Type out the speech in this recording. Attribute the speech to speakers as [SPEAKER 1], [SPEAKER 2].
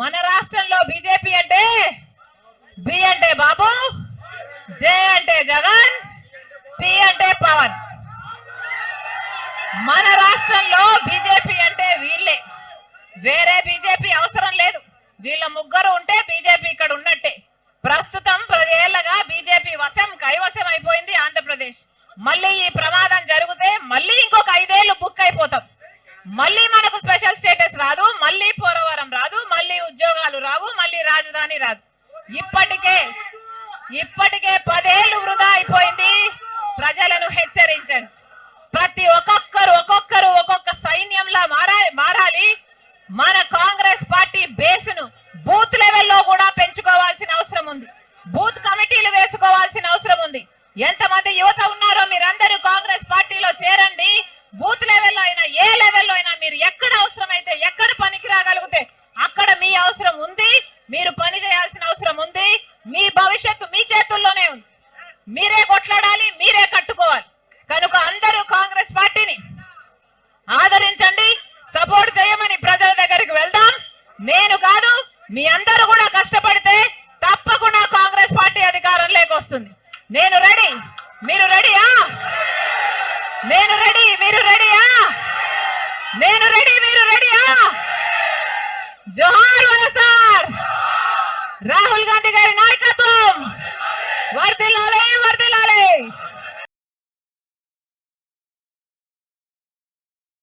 [SPEAKER 1] మన రాష్ట్రంలో బీజేపీ అంటే బి అంటే బాబు జే అంటే జగన్ పి అంటే పవన్. మన రాష్ట్రంలో బీజేపీ అంటే వీళ్ళే. వేరే బీజేపీ అవసరం లేదు. వీళ్ళ ముగ్గురు ఉంటే బీజేపీ ఇక్కడ ఉన్నట్టే. ప్రస్తుతం పదేళ్ళగా బీజేపీ వశం కైవశం అయిపోయింది ఆంధ్రప్రదేశ్. మళ్ళీ ఈ ప్రమాదం జరిగితే మళ్ళీ ఇంకొక ఐదేళ్ళు బుక్ అయిపోతాం మళ్ళీ మనకు స్పెషల్ స్టేటస్ రాదు మళ్ళీ పోలవరం రాదు మళ్ళీ ఉద్యోగాలు రావు కానీ రాదు. ఇప్పటికే ఇప్పటికే పదేళ్ళు వృధా అయిపోయింది. ప్రజలను హెచ్చరించండి. ప్రతి ఒక్కొక్కరు ఒక్కొక్కరు ఒక్కొక్క సైన్యంలా మారా మారాలి. మన కాంగ్రెస్ పార్టీ బేసును బూత్ లెవెల్లో కూడా పెంచుకోవాల్సిన అవసరం ఉంది. బూత్ కమిటీలు వేసుకోవాల్సిన అవసరం ఉంది. ఎంతమంది యువత ఉన్నారో మీరందరూ కాంగ్రెస్ పార్టీలో చేరండి. బూత్ లెవెల్లో అయినా ఏ లెవెల్లో అయినా మీరు ఎక్కడ అవసరమైతే ఎక్కడ పనికి రాగలిగితే అక్కడ మీ అవసరం ఉంది. మీరు పని చేయాల్సిన అవసరం ఉంది. మీ భవిష్యత్తు మీ చేతుల్లోనే ఉంది. మీరే కొట్లాడాలి మీరే కట్టుకోవాలి. కనుక అందరూ కాంగ్రెస్ పార్టీని ఆదరించండి సపోర్ట్ చేయమని ప్రజల దగ్గరికి వెళ్దాం. నేను కాదు మీ అందరూ కూడా కష్టపడితే తప్పకుండా కాంగ్రెస్ పార్టీ అధికారం వస్తుంది. నేను రెడీ. మీరు రెడీయా? నేను రెడీ. మీరు రెడీయా? నేను రెడీ. మీరు రెడీయా? జోహార్! రాహుల్ గాంధీ గారి నాయకత్వం. వర్దిల్లాలి వర్దిల్లాలి